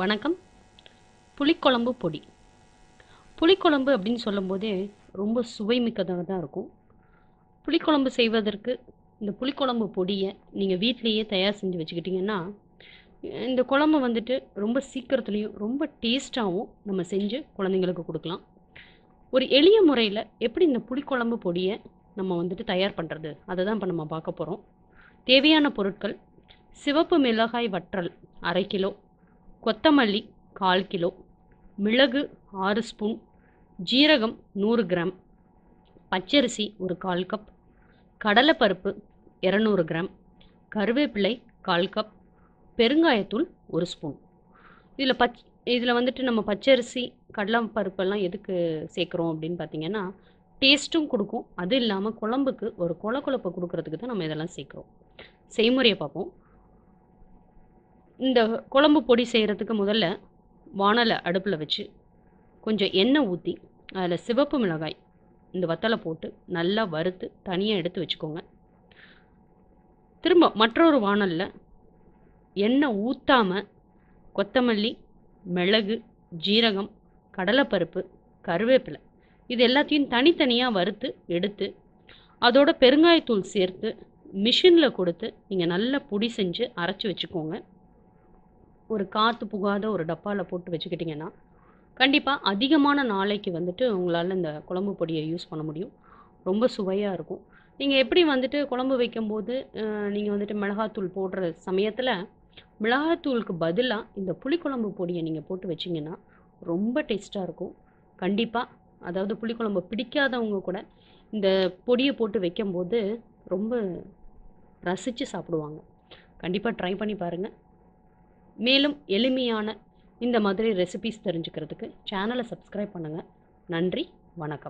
வணக்கம். புளிக்குழம்பு பொடி. புளிக்குழம்பு அப்படின்னு சொல்லும்போதே ரொம்ப சுவைமிக்கதாக தான் இருக்கும். புளிக்குழம்பு செய்வதற்கு இந்த புளிக்குழம்பு பொடியை நீங்கள் வீட்லேயே தயார் செஞ்சு வச்சுக்கிட்டிங்கன்னா இந்த குழம்பு வந்துட்டு ரொம்ப சீக்கிரத்துலேயும் ரொம்ப டேஸ்ட்டாகவும் நம்ம செஞ்சு குழந்தைங்களுக்கு கொடுக்கலாம். ஒரு எளிய முறையில் எப்படி இந்த புளிக்குழம்பு பொடியை நம்ம வந்துட்டு தயார் பண்ணுறது அதை தான் இப்போ நம்ம பார்க்க போகிறோம் தேவையான பொருட்கள் சிவப்பு மிளகாய் வற்றல் அரை கிலோ கொத்தமல்லி கால் கிலோ மிளகு ஆறு ஸ்பூன் ஜீரகம் நூறு கிராம் பச்சரிசி ஒரு கால் கப் கடலைப்பருப்பு இரநூறு கிராம் கருவேப்பிலை கால் கப் பெருங்காயத்தூள் ஒரு ஸ்பூன். இதில் பச் இதில் வந்துட்டு நம்ம பச்சரிசி கடலைப்பருப்பெல்லாம் எதுக்கு சேர்க்குறோம் அப்படின்னு பார்த்தீங்கன்னா டேஸ்ட்டும் கொடுக்கும். அது இல்லாமல் குழம்புக்கு ஒரு கொல குழப்பை கொடுக்கறதுக்கு தான் நம்ம இதெல்லாம் சேர்க்குறோம். செய்முறையை பார்ப்போம். இந்த குழம்பு பொடி செய்கிறதுக்கு முதல்ல வானலை அடுப்பில் வச்சு கொஞ்சம் எண்ணெய் ஊற்றி அதில் சிவப்பு மிளகாய் இந்த வத்தலை போட்டு நல்லா வறுத்து தனியாக எடுத்து வச்சுக்கோங்க. திரும்ப மற்றொரு வானலில் எண்ணெய் ஊற்றாமல் கொத்தமல்லி மிளகு ஜீரகம் கடலைப்பருப்பு கருவேப்பிலை இது எல்லாத்தையும் தனித்தனியாக வறுத்து எடுத்து அதோட பெருங்காயத்தூள் சேர்த்து மிஷினில் கொடுத்து நீங்கள் நல்லா பொடி செஞ்சு அரைச்சி வச்சுக்கோங்க. ஒரு காற்று புகாத ஒரு டப்பாவில் போட்டு வச்சுக்கிட்டிங்கன்னா கண்டிப்பாக அதிகமான நாளைக்கு வந்துட்டு உங்களால் இந்த குழம்பு பொடியை யூஸ் பண்ண முடியும். ரொம்ப சுவையாக இருக்கும். நீங்கள் எப்படி வந்துட்டு குழம்பு வைக்கும்போது நீங்கள் வந்துட்டு மிளகாத்தூள் போடுற சமயத்தில் மிளகாத்தூளுக்கு பதிலாக இந்த புளிக்குழம்பு பொடியை நீங்கள் போட்டு வச்சிங்கன்னா ரொம்ப டேஸ்ட்டாக இருக்கும். கண்டிப்பாக அதாவது புளிக்குழம்பு பிடிக்காதவங்க கூட இந்த பொடியை போட்டு வைக்கும்போது ரொம்ப ரசித்து சாப்பிடுவாங்க. கண்டிப்பாக ட்ரை பண்ணி பாருங்கள் மேலும் எளிமையான இந்த மாதிரி ரெசிபீஸ் தெரிஞ்சுக்கிறதுக்கு சேனலை சப்ஸ்கிரைப் பண்ணுங்கள் நன்றி வணக்கம்.